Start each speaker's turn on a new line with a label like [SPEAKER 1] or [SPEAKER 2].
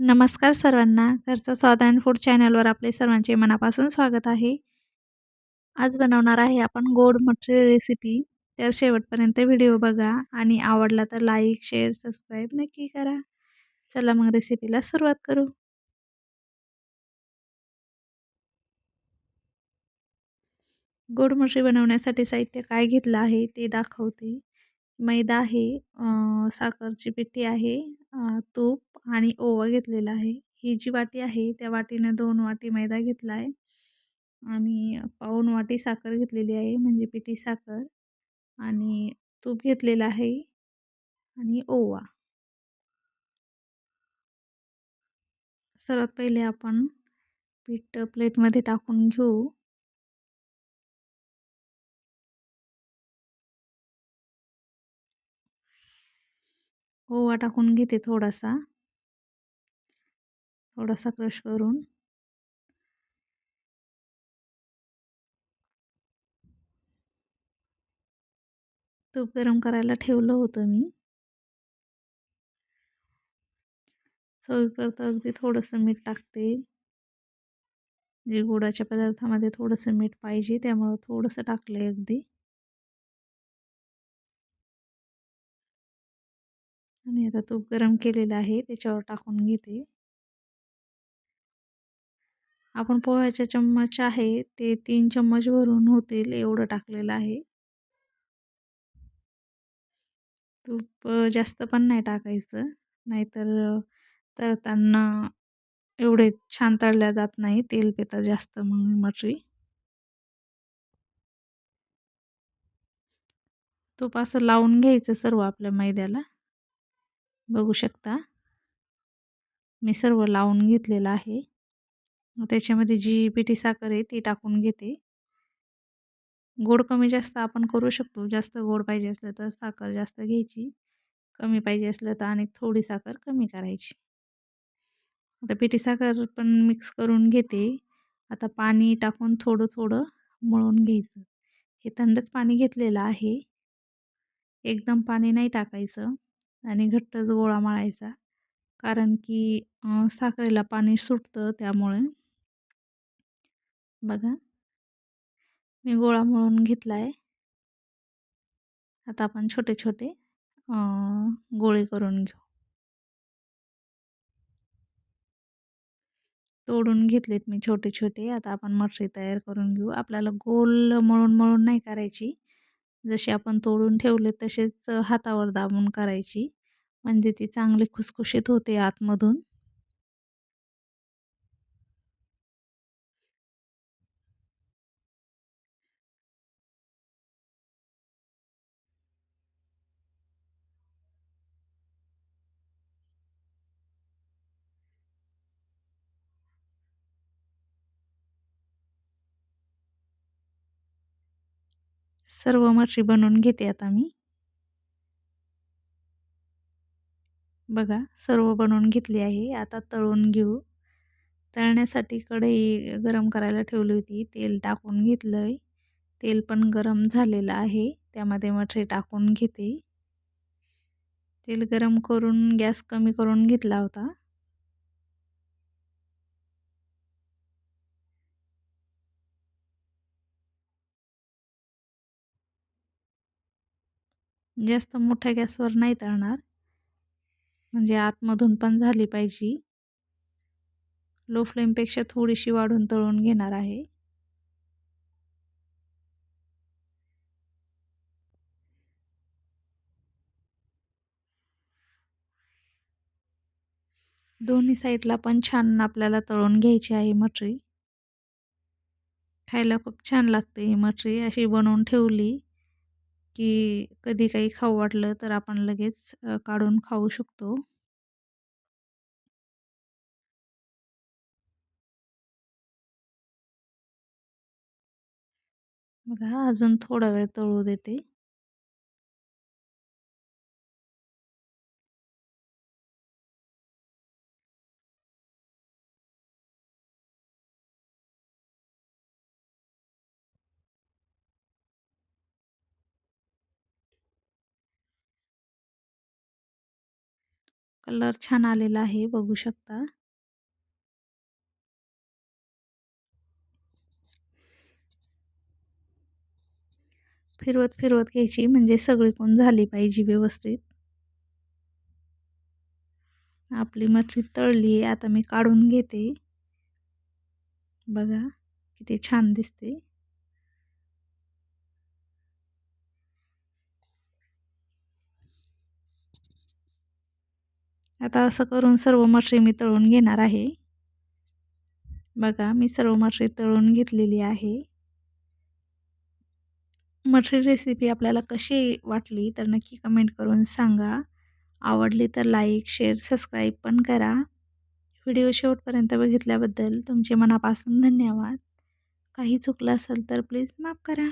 [SPEAKER 1] नमस्कार सर्वांना. घरचं स्वाद अँड फूड चॅनलवर आपले सर्वांचे मनापासून स्वागत आहे. आज बनवणार आहे आपण गोड मटरी रेसिपी. तर शेवटपर्यंत व्हिडिओ बघा आणि आवडला तर लाईक, शेअर, सबस्क्राईब नक्की करा. चला मग रेसिपीला सुरुवात करू. गोड मटरी बनवण्यासाठी साहित्य काय घेतलं आहे ते दाखवते. मैदा आहे, साखरची पिठी आहे, तूप आणि ओवा घेतलेला आहे. ही जी वाटी आहे त्या वाटीनं दोन वाटी मैदा घेतला आहे आणि पाऊण वाटी साखर घेतलेली आहे म्हणजे पिठी साखर आणि तूप घेतलेलं आहे आणि ओवा. सर्वात पहिले आपण पीठ प्लेटमध्ये टाकून घेऊ. ओवा टाकून घेते थोडासा. थोडासा क्रश करून. तूप गरम करायला ठेवलं होतं मी. चवीपुरतं अगदी थोडंसं मीठ टाकते. जे गोडाच्या पदार्थामध्ये थोडंसं मीठ पाहिजे त्यामुळं थोडंसं टाकलं आहे अगदी. आणि आता तूप गरम केलेलं आहे त्याच्यावर टाकून घेते. आपण पोह्याचे चम्मच आहे ते तीन चम्मच भरून होतील एवढं टाकलेलं आहे. तूप जास्त पण नाही टाकायचं नाहीतर तळताना एवढे छान तळल्या जात नाही तेल पेता जास्त मग मटरी. तूप असं लावून घ्यायचं सर्व आपल्या मैद्याला. बघू शकता. मी सर्व लावून घेतलेलं आहे. त्याच्यामध्ये जी पिठी साखर आहे ती टाकून घेते. गोड कमी जास्त आपण करू शकतो. जास्त गोड पाहिजे असलं तर साखर जास्त घ्यायची. कमी पाहिजे असलं तर आणि थोडी साखर कमी करायची. आता पिठी साखर पण मिक्स करून घेते. आता पाणी टाकून थोडं थोडं मळून घ्यायचं. हे थंडच पाणी घेतलेलं आहे. एकदम पाणी नाही टाकायचं आणि घट्टच गोळा मळायचा. कारण की साखरेला पाणी सुटतं त्यामुळे. बघा. मी गोळा मळून घेतला आहे. आता आपण छोटे छोटे गोळे करून घेऊ. तोडून घेतलेत मी छोटे छोटे. आता आपण मटरी तयार करून घेऊ. आपल्याला गोल मळून मळून नाही करायची. जसे आपण तोडून ठेवले तसेच हातावर दाबून करायची. म्हणजे ती चांगली खुसखुशीत होते आतमधून. सर्व मच्छी बनवून घेते आता मी. बघा सर्व बनवून घेतली आहे. आता तळून घेऊ. तळण्यासाठी कढई गरम करायला ठेवली होती. तेल टाकून घेतलं आहे. तेल पण गरम झालेलं आहे. त्यामध्ये मठरी टाकून घेते. तेल गरम करून गॅस कमी करून घेतला होता. जास्त मोठ्या गॅसवर नाही तळणार. म्हणजे आतमधून पण झाली पाहिजे. लो फ्लेमपेक्षा थोडीशी वाढून तळून घेणार आहे. दोन्ही साईडला पण छान आपल्याला तळून घ्यायची आहे मटरी. खायला खूप छान लागते ही मटरी. अशी बनवून ठेवली की कधी काही खाऊ वाटलं तर आपण लगेच काढून खाऊ शकतो. बघा अजून थोडा वेळ तळू देते. कलर छान आलेला आहे बघू शकता. फिरवत फिरवत घ्यायची म्हणजे सगळीकडून झाली पाहिजे व्यवस्थित. आपली मच्छी तळली आता मी काढून घेते. बघा किती छान दिसते. आता असं करून सर्व मटरी मी तळून घेणार आहे. बघा मी सर्व मटरी तळून घेतलेली आहे. मटरी रेसिपी आपल्याला कशी वाटली तर नक्की कमेंट करून सांगा. आवडली तर लाईक शेअर सबस्क्राईब पण करा. व्हिडिओ शेवटपर्यंत बघितल्याबद्दल तुमचे मनापासून धन्यवाद. काही चुकलं असेल तर प्लीज माफ करा.